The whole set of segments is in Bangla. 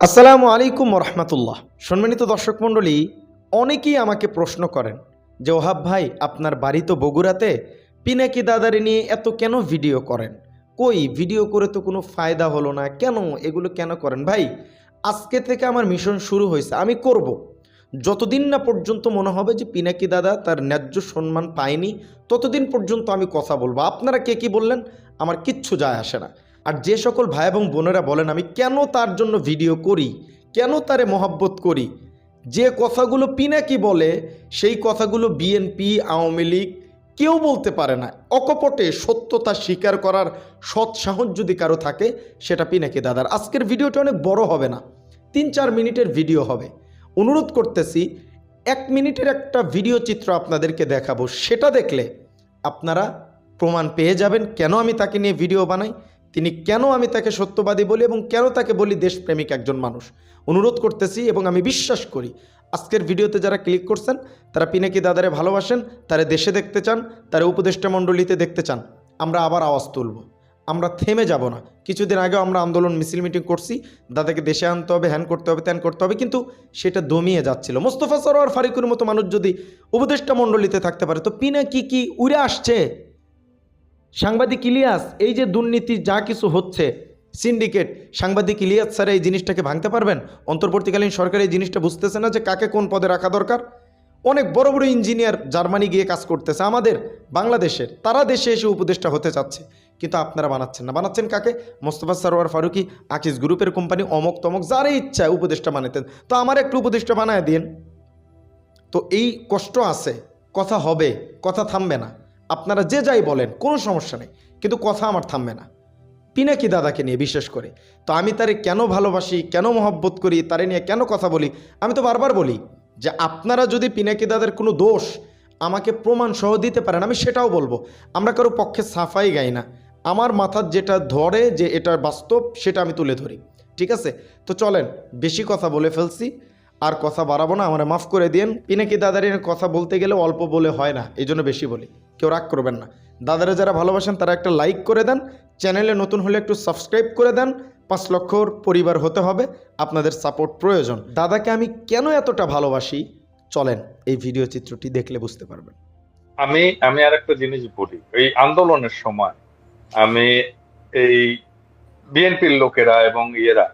আসসালামু আলাইকুম রহমতুল্লাহ সম্মানিত দর্শক মণ্ডলী, অনেকেই আমাকে প্রশ্ন করেন যে, ওহাব ভাই, আপনার বাড়ি তো বগুড়াতে, পিনাকি দাদারে নিয়ে এত কেন ভিডিও করেন? কই, ভিডিও করে তো কোনো ফায়দা হলো না, কেন এগুলো কেন করেন? ভাই, আজকে থেকে আমার মিশন শুরু হয়েছে, আমি করব। যতদিন না পর্যন্ত মনে হবে যে, পিনাকি দাদা তার ন্যায্য সম্মান পায়নি, ততদিন পর্যন্ত আমি কথা বলব। আপনারা কে কি বললেন? আমার কিচ্ছু যায় আসে না। আর যে সকল ভাই এবং বোনেরা বলেন, আমি কেন তার জন্য ভিডিও করি? কেন তারে মহাব্বত করি? যে কথাগুলো পিনাকি বলে, সেই কথাগুলো বিএনপি, আওয়ামী লীগ কেউ বলতে পারে না। অকপটে সত্যতা স্বীকার করার সৎ সাহস যদি কারও থাকে, সেটা পিনাকি দাদার। আজকের ভিডিওটা অনেক বড় হবে না, তিন চার মিনিটের ভিডিও হবে। অনুরোধ করতেছি, এক মিনিটের একটা ভিডিও চিত্র আপনাদেরকে দেখাবো। সেটা দেখলে আপনারা প্রমাণ পেয়ে যাবেন কেন আমি তাকে নিয়ে ভিডিও বানাই তিনি কেন আমি তাকে সত্যবাদী বলি এবং কেন তাকে বলি দেশপ্রেমিক একজন মানুষ? অনুরোধ করতেছি এবং আমি বিশ্বাস করি, আজকের ভিডিওতে যারা ক্লিক করছেন, তারা পিনাকি দাদারে ভালোবাসেন, তারা দেশে দেখতে চান, তারা উপদেষ্টা মণ্ডলীতে দেখতে চান, আমরা আবার আওয়াজ তুলব। আমরা থেমে যাব না। কিছুদিন আগেও আমরা আন্দোলন মিছিল মিটিং করছি, দাদাকে দেশে আনতে হবে হ্যান করতে হবে, ত্যান করতে হবে, কিন্তু সেটা দমিয়ে যাচ্ছিল। মোস্তফা সরোয়ার ফারিকুর মতো মানুষ যদি উপদেষ্টা মণ্ডলীতে থাকতে পারে, তো পিনাকি কি উড়ে আসছে? সাংবাদিক ইলিয়াস, এই যে দুর্নীতি যা কিছু হচ্ছে সিন্ডিকেট সাংবাদিক ইলিয়াস স্যার এই জিনিসটাকে ভাঙতে পারবেন? অন্তর্বর্তীকালীন সরকার এই জিনিসটা বুঝতেছে না যে কাকে কোন পদে রাখা দরকার। অনেক বড় বড় ইঞ্জিনিয়ার জার্মানি গিয়ে কাজ করতেছে, আমাদের, বাংলাদেশের, তারা দেশে এসে উপদেষ্টা হতে চাচ্ছে। কিন্তু আপনারা বানাচ্ছেন না। বানাচ্ছেন কাকে? মোস্তফা সরোয়ার ফারুকি আকিস গ্রুপের কোম্পানি, অমক তমক, যারই ইচ্ছা উপদেষ্টা বানাতেন তো আমার একটু উপদেষ্টা বানায় দিন তো এই কষ্ট আছে, কথা হবে, কথা থামবে না। আপনারা যে যাই বলেন, কোনো সমস্যা নেই। কিন্তু কথা আমার থামবে না। পিনাকি দাদাকে নিয়ে বিশেষ করে? তো আমি তারে কেন ভালোবাসি, কেন মহব্বত করি, তারে নিয়ে কেন কথা বলি? আমি তো বারবার বলি যে আপনারা যদি পিনাকি দাদার কোনো দোষ আমাকে প্রমাণ সহ দিতে পারেন, আমি সেটাও বলব। আমরা কারও পক্ষে সাফাই গাই না। আমার মাথার যেটা ধরে যে এটা বাস্তব, সেটা আমি তুলে ধরি। ঠিক আছে? তো চলেন, বেশি কথা বলে ফেলছি। আর কথা বাড়াবো না, আমার মাফ করে দিন পিনাকি দাদার কথা বলতে গেলে অল্প বলে হয় না, এই জন্য বেশি বলি। কেউ রাগ করবেন না। দাদারা যারা ভালোবাসেন, তারা একটা লাইক করে দেন। চ্যানেলে নতুন হলে একটু সাবস্ক্রাইব করে দেন। পাঁচ লক্ষর পরিবার হতে হবে, আপনাদের সাপোর্ট প্রয়োজন। দাদাকে আমি কেন এতটা ভালোবাসি? চলেন, এই ভিডিও চিত্রটি দেখলে বুঝতে পারবেন। আমি আমি আর একটা জিনিস বলি। এই আন্দোলনের সময় আমি এই বিএনপির লোকেরা এবং ইয়েরা,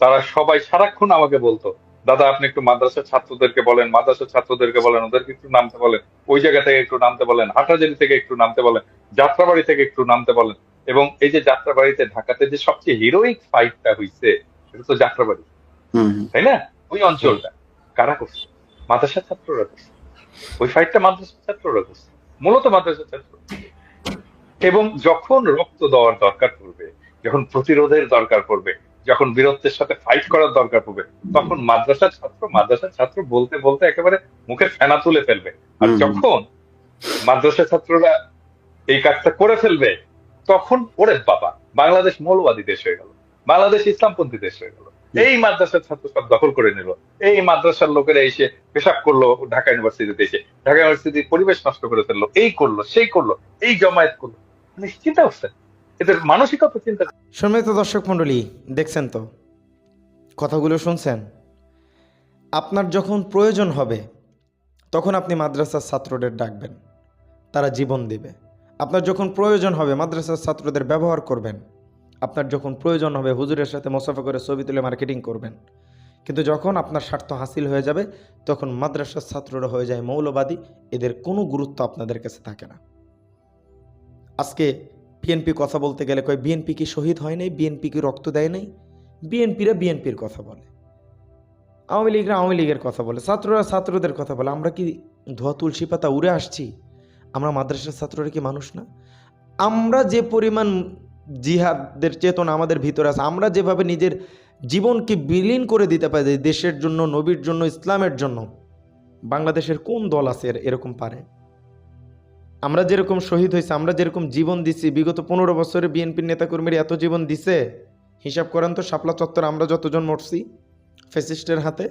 তারা সবাই সারাক্ষণ আমাকে বলতো দাদা আপনি একটু মাদ্রাসার ছাত্রদেরকে বলেন মাদ্রাসার ছাত্রদেরকে বলেন ওদেরকে একটু নামতে বলেন ওই জায়গা থেকে একটু নামতে বলেন হাটাজারি থেকে একটু নামতে বলেন যাত্রাবাড়ি থেকে একটু নামতে বলেন। এবং এই যে যাত্রাবাড়িতে ঢাকাতে যে সবচেয়ে হিরোইক ফাইটটা হইছে সেটা তো যাত্রাবাড়ি। তাই না? ওই অঞ্চলটা। কারা করছে? মাদ্রাসার ছাত্ররা করছে। ওই ফাইটটা মাদ্রাসার ছাত্ররা করছে। মূলত মাদ্রাসার ছাত্র এবং যখন রক্ত দেওয়ার দরকার পড়বে যখন প্রতিরোধের দরকার পড়বে যখন বীরত্বের সাথে ফাইট করার দরকার পড়বে তখন মাদ্রাসার ছাত্র মাদ্রাসার ছাত্র বলতে বলতে একেবারে মুখে ফেনা তুলে ফেলবে। আর যখন মাদ্রাসার ছাত্ররা এই কাজটা করে ফেলবে তখন ওরে বাবা বাংলাদেশ মৌলবাদী দেশ হয়ে গেল বাংলাদেশ ইসলামপন্থী দেশ হয়ে গেল। এই মাদ্রাসার ছাত্র সব দখল করে নিল। এই মাদ্রাসার লোকেরা এসে পেশাব করল ঢাকা ইউনিভার্সিটিতে এসে। ঢাকা ইউনিভার্সিটির পরিবেশ নষ্ট করে ফেলল এই করল সেই করল এই জমায়েত করল। চিন্তা করছেন এদের মানসিকতা চিন্তা সম্মানিত দর্শক মণ্ডলী, দেখছেন তো? কথাগুলো শুনছেন? আপনার যখন প্রয়োজন হবে, তখন আপনি মাদ্রাসার ছাত্রদের ডাকবেন। তারা জীবন দিবে। আপনার যখন প্রয়োজন হবে, মাদ্রাসার ছাত্রদের ব্যবহার করবেন। আপনার যখন প্রয়োজন হবে, হুজুরের সাথে মোসাফা করে ছবি তুলে মার্কেটিং করবেন। কিন্তু যখন আপনার স্বার্থ হাসিল হয়ে যাবে, তখন মাদ্রাসার ছাত্ররা হয়ে যায় মৌলবাদী। এদের কোনো গুরুত্ব আপনাদের কাছে থাকে না। আজকে বিএনপি কথা বলতে গেলে কয়, বিএনপি কি শহীদ হয় নাই? বিএনপি কি রক্ত দেয় নাই? বিএনপিরা বিএনপির কথা বলে। আওয়ামী লীগরা আওয়ামী লীগের কথা বলে। ছাত্ররা ছাত্রদের কথা বলে। আমরা কি ধোয়া তুলসী পাতা উড়ে আসছি? আমরা মাদ্রাসার ছাত্ররা কি মানুষ না? আমরা যে পরিমাণ জিহাদের চেতনা আমাদের ভিতরে আছে, আমরা যেভাবে নিজের জীবনকে বিলীন করে দিতে পারি, দেশের জন্য, নবীর জন্য, ইসলামের জন্য, বাংলাদেশের কোন দল আছে এর- এরকম পারে? আমরা যেরকম শহীদ হয়েছে, আমরা যেরকম জীবন দিছি, বিগত পনেরো বছরে বিএনপির নেতাকর্মীরা এত জীবন দিছে, হিসাব করেন তো শাপলা চত্বর আমরা যতজন মরছি ফেসিস্টের হাতে,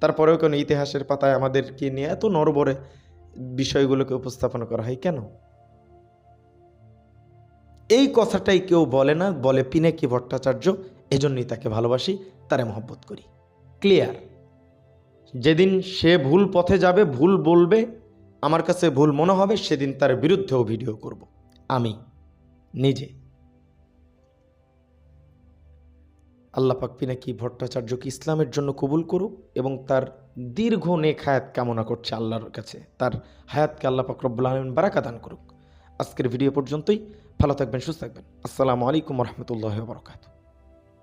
তারপরেও কেন ইতিহাসের পাতায় আমাদেরকে নিয়ে এত নরবরে বিষয়গুলোকে উপস্থাপন করা হয় কেন? এই কথাটাই কেউ বলে না, বলে পিনাকি ভট্টাচার্য, এজন্যই তাকে ভালোবাসি, তারে মহব্বত করি। ক্লিয়ার? যেদিন সে ভুল পথে যাবে, ভুল বলবে আমার কাছে ভুল মনে হবে, সেদিন তার বিরুদ্ধেও ভিডিও করব। আমি নিজে। আল্লাহ পাক পিনাকি ভট্টাচার্যকে ইসলামের জন্য কবুল করুক এবং তার দীর্ঘ নেক হায়াত কামনা করছে আল্লাহর কাছে, তার হায়াতকে আল্লাহ পাক রব্বুল আলমিন বারাকা দান করুক। আজকের ভিডিও পর্যন্তই, ভালো থাকবেন, সুস্থ থাকবেন। আসসালামু আলাইকুম রহমতুল্লাহ বরকাত